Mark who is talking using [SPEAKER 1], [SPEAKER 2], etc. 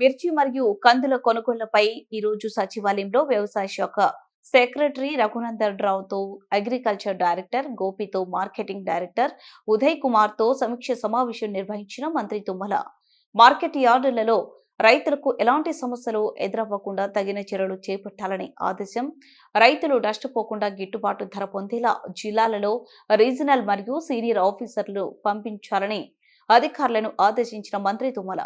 [SPEAKER 1] మిర్చి మరియు కందుల కొనుగోళ్ళపై ఈరోజు సచివాలయంలో వ్యవసాయ శాఖ సెక్రటరీ రఘునందన్ రావుతో అగ్రికల్చర్ డైరెక్టర్ గోపితో మార్కెటింగ్ డైరెక్టర్ ఉదయ్ కుమార్తో సమీక్ష సమావేశం నిర్వహించిన మంత్రి తుమ్మల. మార్కెట్ యార్డులలో రైతులకు ఎలాంటి సమస్యలు ఎదురవ్వకుండా తగిన చర్యలు చేపట్టాలని ఆదేశం. రైతులు నష్టపోకుండా గిట్టుబాటు ధర పొందేలా జిల్లాలలో రీజనల్ మరియు సీనియర్ ఆఫీసర్లు పంపించాలని అధికారులను ఆదేశించిన మంత్రి తుమ్మల.